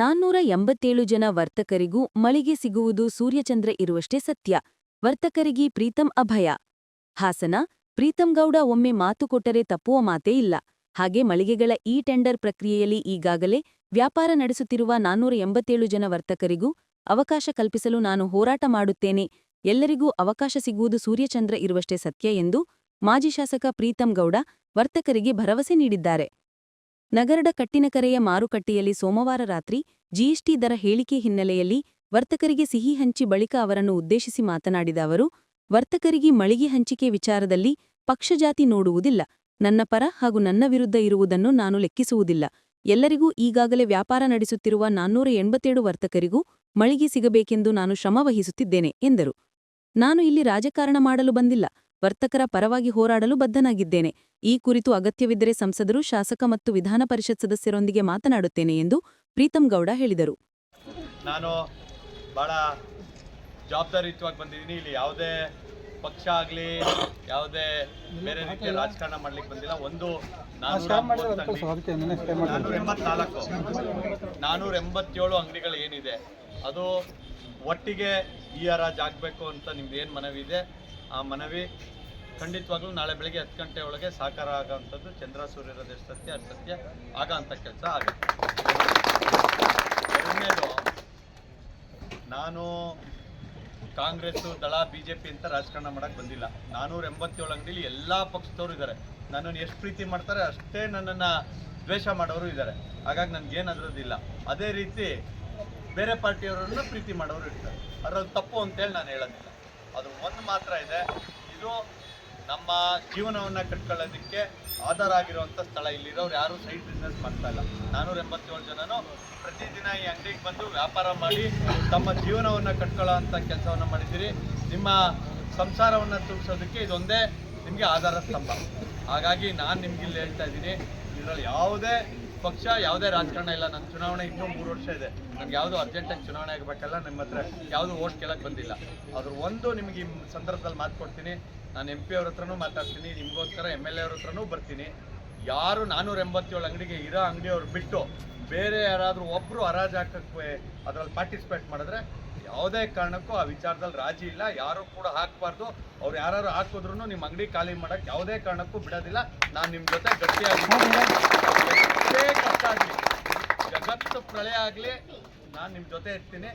ನಾನ್ನೂರ ಎಂಬತ್ತೇಳು ಜನ ವರ್ತಕರಿಗೂ ಮಳಿಗೆ ಸಿಗುವುದು ಸೂರ್ಯಚಂದ್ರ ಇರುವಷ್ಟೇ ಸತ್ಯ. ವರ್ತಕರಿಗಿ ಪ್ರೀತಂ ಅಭಯ. ಹಾಸನ, ಪ್ರೀತಂಗೌಡ ಒಮ್ಮೆ ಮಾತು ಕೊಟ್ಟರೆ ತಪ್ಪುವ ಮಾತೇ ಇಲ್ಲ. ಹಾಗೆ ಮಳಿಗೆಗಳ ಈ ಟೆಂಡರ್ ಪ್ರಕ್ರಿಯೆಯಲ್ಲಿ ಈಗಾಗಲೇ ವ್ಯಾಪಾರ ನಡೆಸುತ್ತಿರುವ ನಾನ್ನೂರ ಎಂಬತ್ತೇಳು ಜನ ವರ್ತಕರಿಗೂ ಅವಕಾಶ ಕಲ್ಪಿಸಲು ನಾನು ಹೋರಾಟ ಮಾಡುತ್ತೇನೆ. ಎಲ್ಲರಿಗೂ ಅವಕಾಶ ಸಿಗುವುದು ಸೂರ್ಯಚಂದ್ರ ಇರುವಷ್ಟೇ ಸತ್ಯ ಎಂದು ಮಾಜಿ ಶಾಸಕ ಪ್ರೀತಂ ಗೌಡ ವರ್ತಕರಿಗೆ ಭರವಸೆ ನೀಡಿದ್ದಾರೆ. ನಗರದ ಕಟ್ಟಿನಕರೆಯ ಮಾರುಕಟ್ಟೆಯಲ್ಲಿ ಸೋಮವಾರ ರಾತ್ರಿ ಜಿಎಸ್ಟಿ ದರ ಹೇಳಿಕೆ ಹಿನ್ನೆಲೆಯಲ್ಲಿ ವರ್ತಕರಿಗೆ ಸಿಹಿ ಹಂಚಿ ಬಳಿಕ ಅವರನ್ನು ಉದ್ದೇಶಿಸಿ ಮಾತನಾಡಿದ ಅವರು, ವರ್ತಕರಿಗೆ ಮಳಿಗೆ ಹಂಚಿಕೆ ವಿಚಾರದಲ್ಲಿ ಪಕ್ಷಜಾತಿ ನೋಡುವುದಿಲ್ಲ. ನನ್ನ ಪರ ಹಾಗೂ ನನ್ನ ವಿರುದ್ಧ ಇರುವುದನ್ನು ನಾನು ಲೆಕ್ಕಿಸುವುದಿಲ್ಲ. ಎಲ್ಲರಿಗೂ ಈಗಾಗಲೇ ವ್ಯಾಪಾರ ನಡೆಸುತ್ತಿರುವ ನಾನ್ನೂರ ಎಂಬತ್ತೇಳು ವರ್ತಕರಿಗೂ ಮಳಿಗೆ ಸಿಗಬೇಕೆಂದು ನಾನು ಶ್ರಮವಹಿಸುತ್ತಿದ್ದೇನೆ, ಎಂದರು. ನಾನು ಇಲ್ಲಿ ರಾಜಕಾರಣ ಮಾಡಲು ಬಂದಿಲ್ಲ. ವರ್ತಕರ ಪರವಾಗಿ ಹೋರಾಡಲು ಬದ್ಧನಾಗಿದ್ದೇನೆ. ಈ ಕುರಿತು ಅಗತ್ಯವಿದ್ದರೆ ಸಂಸದರು ಶಾಸಕ ಮತ್ತು ವಿಧಾನ ಪರಿಷತ್ ಸದಸ್ಯರೊಂದಿಗೆ ಮಾತನಾಡುತ್ತೇನೆ ಎಂದು ಪ್ರೀತಂ ಗೌಡ ಹೇಳಿದರು. ನಾನು ಬಹಳ ಜವಾಬ್ದಾರಿಯುತವಾಗಿ ಬಂದಿದ್ದೀನಿ. ಇಲ್ಲಿ ಯಾವುದೇ ಪಕ್ಷ ಆಗಲಿ ಯಾವುದೇ ಬೇರೆ ರೀತಿಯ ರಾಜಕಾರಣ ಮಾಡ್ಲಿಕ್ಕೆ ಬಂದಿಲ್ಲ. ಒಂದು ನಾನ್ನೂರ ಎಂಬತ್ನಾಲ್ಕು. ನಾನ್ನೂರ ಎಂಬತ್ತೇಳು ಅಂಗಡಿಗಳು ಏನಿದೆ ಅದು ಒಟ್ಟಿಗೆ ಈ ಆಜ್ ಆಗಬೇಕು ಅಂತ ನಿಮ್ದು ಏನು ಮನವಿ ಇದೆ ಆ ಮನವಿ ಖಂಡಿತವಾಗ್ಲೂ ನಾಳೆ ಬೆಳಗ್ಗೆ ಹತ್ತು ಗಂಟೆ ಒಳಗೆ ಸಾಕಾರ ಆಗೋಂಥದ್ದು ಚಂದ್ರ ಸೂರ್ಯರ ಸತ್ಯ ಅದು ಸತ್ಯ ಆಗೋಂಥ ಕೆಲಸ ಆಗುತ್ತೆ. ನಾನು ಕಾಂಗ್ರೆಸ್ಸು, ದಳ ಬಿ ಜೆ ಪಿ ಅಂತ ರಾಜಕಾರಣ ಮಾಡಕ್ಕೆ ಬಂದಿಲ್ಲ. ನಾನೂರ ಎಂಬತ್ತೇಳು ಅಂಗಡಿಲಿ ಎಲ್ಲ ಪಕ್ಷದವರು ಇದ್ದಾರೆ. ನನ್ನನ್ನು ಎಷ್ಟು ಪ್ರೀತಿ ಮಾಡ್ತಾರೆ ಅಷ್ಟೇ ನನ್ನನ್ನು ದ್ವೇಷ ಮಾಡೋರು ಇದ್ದಾರೆ. ಹಾಗಾಗಿ ನನಗೇನು ಅದರದ್ದಿಲ್ಲ ಅದೇ ರೀತಿ ಬೇರೆ ಪಾರ್ಟಿಯವರನ್ನು ಪ್ರೀತಿ ಮಾಡೋರು ಇರ್ತಾರೆ. ಅದರಲ್ಲಿ ತಪ್ಪು ಅಂತೇಳಿ ನಾನು ಹೇಳೋದಿಲ್ಲ. ಮಾತ್ರ ಇದೆ. ಇದು ನಮ್ಮ ಜೀವನವನ್ನು ಕಟ್ಕೊಳ್ಳೋದಕ್ಕೆ ಆಧಾರ ಆಗಿರುವಂಥ ಸ್ಥಳ ಇಲ್ಲಿರೋರು ಯಾರೂ ಸೈಡ್ ಬಿಸ್ನೆಸ್ ಮಾಡ್ತಾ ಇಲ್ಲ. ನಾನೂರ ಎಂಬತ್ತೇಳು ಜನನು ಪ್ರತಿದಿನ ಈ ಅಂಗಡಿಗೆ ಬಂದು ವ್ಯಾಪಾರ ಮಾಡಿ ತಮ್ಮ ಜೀವನವನ್ನು ಕಟ್ಕೊಳ್ಳೋ ಅಂಥ ಕೆಲಸವನ್ನು ಮಾಡಿದ್ದೀರಿ. ನಿಮ್ಮ ಸಂಸಾರವನ್ನು ತುಂಬಿಸೋದಕ್ಕೆ ಇದೊಂದೇ ನಿಮಗೆ ಆಧಾರ ಸ್ತಂಭ. ಹಾಗಾಗಿ ನಾನು ನಿಮ್ಗೆ ಇಲ್ಲಿ ಹೇಳ್ತಾ ಇದ್ದೀನಿ, ಇದರಲ್ಲಿ ಯಾವುದೇ ಪಕ್ಷ ಯಾವುದೇ ರಾಜಕಾರಣ ಇಲ್ಲ. ನನ್ನ ಚುನಾವಣೆ ಇನ್ನೂ ಮೂರು ವರ್ಷ ಇದೆ. ನನಗೆ ಯಾವುದು ಅರ್ಜೆಂಟಾಗಿ ಚುನಾವಣೆ ಆಗಬೇಕಲ್ಲ, ನಿಮ್ಮ ಹತ್ರ ಯಾವುದು ಓಟ್ ಕೇಳಕ್ಕೆ ಬಂದಿಲ್ಲ. ಅದ್ರ ಒಂದು ನಿಮಗೆ ಈ ಸಂದರ್ಭದಲ್ಲಿ ಮಾತು ಕೊಡ್ತೀನಿ. ನಾನು ಎಂ ಪಿ ಅವ್ರ ಹತ್ರನೂ ಮಾತಾಡ್ತೀನಿ, ನಿಮಗೋಸ್ಕರ ಎಂ ಎಲ್ ಎ ಅವ್ರ ಹತ್ರನೂ ಬರ್ತೀನಿ. ಯಾರು ನಾನೂರ ಎಂಬತ್ತೇಳು ಅಂಗಡಿಗೆ ಇರೋ ಅಂಗಡಿಯವ್ರು ಬಿಟ್ಟು ಬೇರೆ ಯಾರಾದರೂ ಒಬ್ಬರು ಹರಾಜು ಹಾಕಕ್ಕೆ ಅದರಲ್ಲಿ ಪಾರ್ಟಿಸಿಪೇಟ್ ಮಾಡಿದ್ರೆ ಯಾವುದೇ ಕಾರಣಕ್ಕೂ ಆ ವಿಚಾರದಲ್ಲಿ ರಾಜಿ ಇಲ್ಲ, ಯಾರು ಕೂಡ ಹಾಕಬಾರ್ದು. ಅವ್ರು ಯಾರು ಹಾಕಿದ್ರು ನಿಮ್ಮ ಅಂಗಡಿ ಖಾಲಿ ಮಾಡೋಕ್ಕೆ ಯಾವುದೇ ಕಾರಣಕ್ಕೂ ಬಿಡೋದಿಲ್ಲ. ನಾನು ನಿಮ್ಮ ಜೊತೆ ಗಟ್ಟಿಯಾಗಿ ಜಗತ್ತು ಪ್ರಳಯ ಆಗಲಿ, ನಾನು ನಿಮ್ಮ ಜೊತೆ ಇರ್ತೀನಿ.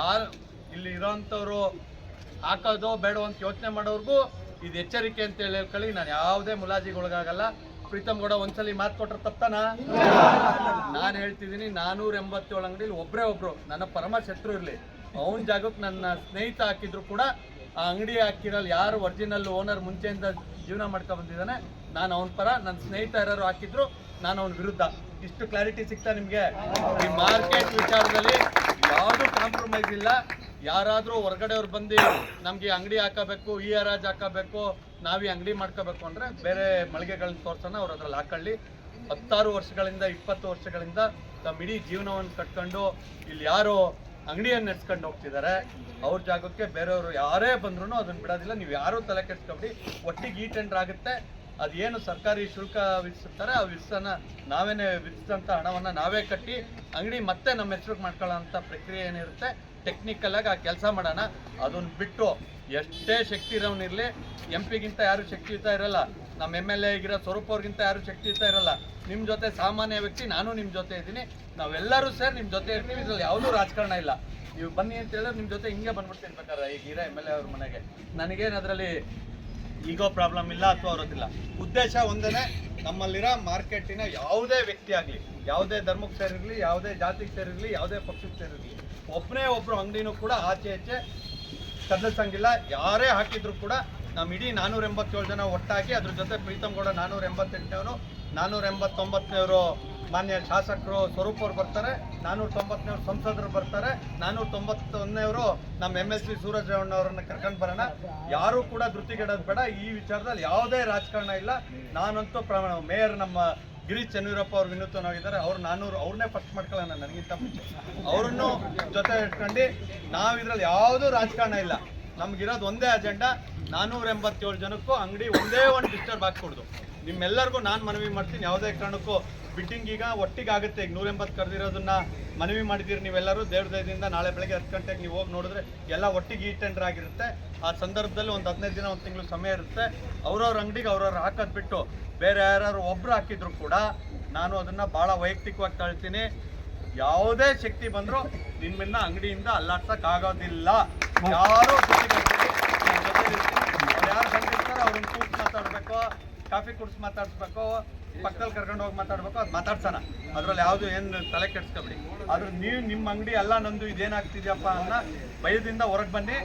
ಯಾರು ಇಲ್ಲಿ ಇರೋಂಥವ್ರು ಹಾಕೋದು ಬೇಡ ಅಂತ ಯೋಚನೆ ಮಾಡೋರ್ಗೂ ಇದು ಎಚ್ಚರಿಕೆ ಅಂತ ಹೇಳಿ ನಾನು ಯಾವುದೇ ಮುಲಾಜಿಗೊಳಗಾಗಲ್ಲ. ಪ್ರೀತಮ್ ಗೌಡ ಒಂದ್ಸಲಿ ಮಾತು ಕೊಟ್ರೆ ತಪ್ತಾನ ನಾನು ಹೇಳ್ತಿದ್ದೀನಿ, ನಾನೂರ ಎಂಬತ್ತೇಳು ಅಂಗಡಿಲಿ ಒಬ್ಬರೇ ಒಬ್ರು. ನನ್ನ ಪರಮ ಶತ್ರು ಇರಲಿ. ಅವನ ಜಾಗಕ್ಕೆ ನನ್ನ ಸ್ನೇಹಿತ ಹಾಕಿದ್ರು ಕೂಡ ಆ ಅಂಗಡಿ ಹಾಕಿರಲ್ಲ ಯಾರು ಒರಿಜಿನಲ್ ಓನರ್ ಮುಂಚೆಯಿಂದ ಜೀವನ ಮಾಡ್ಕೊಂಡು ಬಂದಿದ್ದಾನೆ, ನಾನು ಅವನ ಪರ, ನನ್ನ ಸ್ನೇಹಿತ ಯಾರು ಹಾಕಿದ್ರು, ನಾನು ಅವನ ವಿರುದ್ಧ. ಇಷ್ಟು ಕ್ಲಾರಿಟಿ ಸಿಗ್ತಾ ನಿಮಗೆ? ಈ ಮಾರ್ಕೆಟ್ ವಿಚಾರದಲ್ಲಿ ಯಾವುದೂ ಕಾಂಪ್ರಮೈಸ್ ಇಲ್ಲ. ಯಾರಾದರೂ ಹೊರಗಡೆಯವ್ರು ಬಂದು ನಮಗೆ ಅಂಗಡಿ ಹಾಕಬೇಕು, ಈ ಹರಾಜ್ ಹಾಕಬೇಕು, ನಾವು ಅಂಗಡಿ ಮಾಡ್ಕೋಬೇಕು ಅಂದರೆ ಬೇರೆ ಮಳಿಗೆಗಳನ್ನ ತೋರ್ಸೋಣ, ಅವ್ರು ಅದ್ರಲ್ಲಿ ಹಾಕೊಳ್ಳಿ. ಹತ್ತಾರು ವರ್ಷಗಳಿಂದ, ಇಪ್ಪತ್ತು ವರ್ಷಗಳಿಂದ ತಮ್ಮ ಇಡೀ ಜೀವನವನ್ನು ಕಟ್ಕೊಂಡು ಇಲ್ಲಿ ಯಾರು ಅಂಗಡಿಯನ್ನು ನೆಡ್ಸ್ಕೊಂಡು ಹೋಗ್ತಿದ್ದಾರೆ ಅವ್ರ ಜಾಗಕ್ಕೆ ಬೇರೆಯವರು ಯಾರೇ ಬಂದ್ರು ಅದನ್ನ ಬಿಡೋದಿಲ್ಲ. ನೀವು ಯಾರೂ ತಲೆ ಕೆಡ್ಸ್ಕೊಬಿಡಿ, ಒಟ್ಟಿಗೆ ಈ ಟೆಂಡರ್ ಆಗುತ್ತೆ. ಅದೇನು ಸರ್ಕಾರಿ ಶುಲ್ಕ ವಿಧಿಸುತ್ತಾರೆ, ಆ ವಿಧಿಸನ್ನ ನಾವೇನೇ ವಿಧಿಸಿದಂಥ ಹಣವನ್ನು ನಾವೇ ಕಟ್ಟಿ ಅಂಗಡಿ ಮತ್ತೆ ನಮ್ಮ ಹೆಸ್ರಿಗೆ ಮಾಡ್ಕೊಳ್ಳೋಂಥ ಪ್ರಕ್ರಿಯೆ ಏನಿರುತ್ತೆ ಟೆಕ್ನಿಕಲಾಗಿ ಆ ಕೆಲಸ ಮಾಡೋಣ. ಅದನ್ನ ಬಿಟ್ಟು ಎಷ್ಟೇ ಶಕ್ತಿ ಇರೋನಿರಲಿ ಎಂ ಪಿಗಿಂತ ಯಾರು ಶಕ್ತಿಯುತ ಇರಲ್ಲ. ನಮ್ಮ ಎಂ ಎಲ್ ಎ ಆಗಿರೋ ಸ್ವರೂಪ್ ಅವ್ರಿಗಿಂತ ಯಾರು ಇರ್ತಾ ಇರಲ್ಲ. ನಿಮ್ಮ ಜೊತೆ ಸಾಮಾನ್ಯ ವ್ಯಕ್ತಿ, ನಾನು ನಿಮ್ಮ ಜೊತೆ ಇದ್ದೀನಿ. ನಾವೆಲ್ಲರೂ ಸೇರಿ ನಿಮ್ಮ ಜೊತೆ ಇರ್ತೀವಿ. ಇದ್ರಲ್ಲಿ ಯಾವುದೂ ರಾಜಕಾರಣ ಇಲ್ಲ. ನೀವು ಬನ್ನಿ ಅಂತ ಹೇಳಿದ್ರೆ ನಿಮ್ಮ ಜೊತೆ ಹಿಂಗೆ ಬಂದ್ಬಿಡ್ತೀನಿ ಬೇಕಾದ್ರೆ ಈಗ ಹೀರಾ ಎಂ ಎಲ್ ಎ ಅವ್ರ ಮನೆಗೆ. ನನಗೇನು ಅದರಲ್ಲಿ ಈಗೋ ಪ್ರಾಬ್ಲಮ್ ಇಲ್ಲ ಅಥವಾ ಅವರದಿಲ್ಲ ಉದ್ದೇಶ ಒಂದೇ ನಮ್ಮಲ್ಲಿರೋ ಮಾರ್ಕೆಟಿನ ಯಾವುದೇ ವ್ಯಕ್ತಿ ಆಗಲಿ, ಯಾವುದೇ ಧರ್ಮಕ್ಕೆ ಸೇರಿರಲಿ, ಯಾವುದೇ ಜಾತಿಗೆ ಸೇರಿರಲಿ, ಯಾವುದೇ ಪಕ್ಷಕ್ಕೆ ಸೇರಿರಲಿ ಒಬ್ಬನೇ ಒಬ್ಬರು ಅಂಗಡಿನೂ ಕೂಡ ಆಚೆ ಆಚೆ ಕದಲ್ಸಂಗಿಲ್ಲ. ಯಾರೇ ಹಾಕಿದ್ರು ಕೂಡ ನಮ್ಮ ಇಡೀ ನಾನೂರ ಎಂಬತ್ತೇಳು ಜನ ಒಟ್ಟಾಗಿ ಅದ್ರ ಜೊತೆ ಪ್ರೀತಮ್ ಗೌಡ ನಾನ್ನೂರ ಎಂಬತ್ತೆಂಟನೇವರು ನಾನ್ನೂರ ಎಂಬತ್ತೊಂಬತ್ತನೇವರು ಮಾನ್ಯ ಶಾಸಕರು ಸ್ವರೂಪ್ ಅವ್ರು ಬರ್ತಾರೆ ನಾನೂರ ತೊಂಬತ್ತನೇವ್ರು ಸಂಸದರು ಬರ್ತಾರೆ ನಾನೂರ ತೊಂಬತ್ತೊಂದನೇವರು ನಮ್ಮ ಎಂ ಎಸ್ ಸಿ ಸೂರಜ್ ರೇವಣ್ಣವ್ರನ್ನ ಕರ್ಕೊಂಡು ಬರೋಣ. ಯಾರೂ ಕೂಡ ಧೃತಿಗೆಡೋದು ಬೇಡ, ಈ ವಿಚಾರದಲ್ಲಿ ಯಾವುದೇ ರಾಜಕಾರಣ ಇಲ್ಲ. ನಾನಂತೂ ಪ್ರಮಾಣ ಮೇಯರ್ ನಮ್ಮ ಗಿರೀಶ್ ಚೆನ್ನವೀರಪ್ಪ ಅವ್ರು ವಿನೂತನವಾಗಿದ್ದಾರೆ ಅವ್ರು ನಾನೂರು, ಅವ್ರನ್ನೇ ಫಸ್ಟ್ ಮಾಡ್ಕೊಳ್ಳೋಣ ನನಗಿಂತ ಮುಂಚೆ. ಅವ್ರನ್ನು ಜೊತೆ ಇಟ್ಕೊಂಡು ನಾವು ಇದರಲ್ಲಿ ಯಾವುದೂ ರಾಜಕಾರಣ ಇಲ್ಲ. ನಮಗಿರೋದು ಒಂದೇ ಅಜೆಂಡಾ ನಾನ್ನೂರ ಎಂಬತ್ತೇಳು ಜನಕ್ಕೂ ಅಂಗಡಿ ಒಂದೇ ಒಂದು ಡಿಸ್ಟರ್ಬ್ ಹಾಕ್ಕೊಡ್ದು ನಿಮ್ಮೆಲ್ಲರಿಗೂ ನಾನು ಮನವಿ ಮಾಡ್ತೀನಿ. ಯಾವುದೇ ಕಾರಣಕ್ಕೂ ಬಿಟ್ಟಿಂಗ್ ಈಗ ಒಟ್ಟಿಗೆ ಆಗುತ್ತೆ. ಈಗ ನೂರ ಎಂಬತ್ತು ಕರೆದಿರೋದನ್ನ ಮನವಿ ಮಾಡಿದ್ದೀರಿ ನೀವೆಲ್ಲರೂ. ದೇವ್ರ ದಯದಿಂದ ನಾಳೆ ಬೆಳಗ್ಗೆ ಹತ್ತು ಗಂಟೆಗೆ ನೀವು ಹೋಗಿ ನೋಡಿದ್ರೆ ಎಲ್ಲ ಒಟ್ಟಿಗೆ ಈ ಟೆಂಡರ್ ಆಗಿರುತ್ತೆ. ಆ ಸಂದರ್ಭದಲ್ಲಿ ಒಂದು ಹದಿನೈದು ದಿನ, ಒಂದು ತಿಂಗಳು ಸಮಯ ಇರುತ್ತೆ. ಅವ್ರವ್ರ ಅಂಗಡಿಗೆ ಅವ್ರವ್ರು ಹಾಕೋದು ಬಿಟ್ಟು ಬೇರೆ ಯಾರು ಒಬ್ರು ಹಾಕಿದ್ರು ಕೂಡ ನಾನು ಅದನ್ನ ಭಾಳ ವೈಯಕ್ತಿಕವಾಗಿ ತಳ್ತೀನಿ. ಯಾವುದೇ ಶಕ್ತಿ ಬಂದರೂ ನಿಮ್ಮನ್ನ ಅಂಗಡಿಯಿಂದ ಅಲ್ಲಾಡ್ಸೋಕ್ಕಾಗೋದಿಲ್ಲ ಯಾರು ಬಂದಿರ್ತಾರೋ ಅವ್ರನ್ನ ಕೂತ್ ಮಾತಾಡ್ಬೇಕು ಕಾಫಿ ಕುಡಿಸಿ ಮಾತಾಡ್ಸ್ಬೇಕು, ಪಕ್ಕದಲ್ಲಿ ಕರ್ಕೊಂಡು ಹೋಗಿ ಮಾತಾಡ್ಬೇಕು, ಅದು ಮಾತಾಡ್ಸೋಣ ಅದ್ರಲ್ಲಿ ಯಾವುದು ಏನು ತಲೆ ಕೆಡ್ಸ್ಕೊಬಿಡಿ. ಆದ್ರೆ ನೀವು ನಿಮ್ಮ ಅಂಗಡಿ ಎಲ್ಲ ನಂದು, ಇದೇನಾಗ್ತಿದ್ಯಪ್ಪ ಅನ್ನೋ ಭಯದಿಂದ ಹೊರಗೆ ಬನ್ನಿ.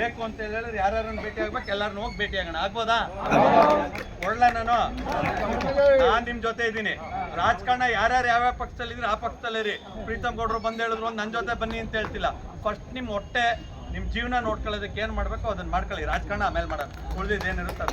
ಬೇಕು ಅಂತ ಹೇಳಿದ್ರೆ ಯಾರ್ಯಾರನ್ನ ಭೇಟಿ ಆಗ್ಬೇಕು, ಎಲ್ಲಾರನ್ನ ಹೋಗಿ ಭೇಟಿ ಆಗೋಣ. ಆಗ್ಬೋದಾ? ಒಳ್ಳೆ ನಾನು. ನಾನ್ ನಿಮ್ ಜೊತೆ ಇದ್ದೀನಿ. ರಾಜಕಾರಣ ಯಾರ್ಯಾರು ಯಾವ್ಯಾವ ಪಕ್ಷದಲ್ಲಿ ಇದ್ರೆ ಆ ಪಕ್ಷದಲ್ಲಿ ಇರಿ. ಪ್ರೀತಮ್ ಗೌಡ್ರು ಬಂದ್ ಹೇಳಿದ್ರು ನನ್ನ ಜೊತೆ ಬನ್ನಿ ಅಂತ ಹೇಳ್ತಿಲ್ಲ. ಫಸ್ಟ್ ನಿಮ್ಮ ಹೊಟ್ಟೆ ನಿಮ್ಮ ಜೀವನ ನೋಡ್ಕೊಳ್ಳೋದಕ್ಕೆ ಏನು ಮಾಡಬೇಕು ಅದನ್ನ ಮಾಡ್ಕೊಳ್ಳಿ. ರಾಜಕಾರಣ ಆಮೇಲೆ ಮಾಡೋಣ. ಉಳಿದಿದ್ದೇನಿರುತ್ತೆ.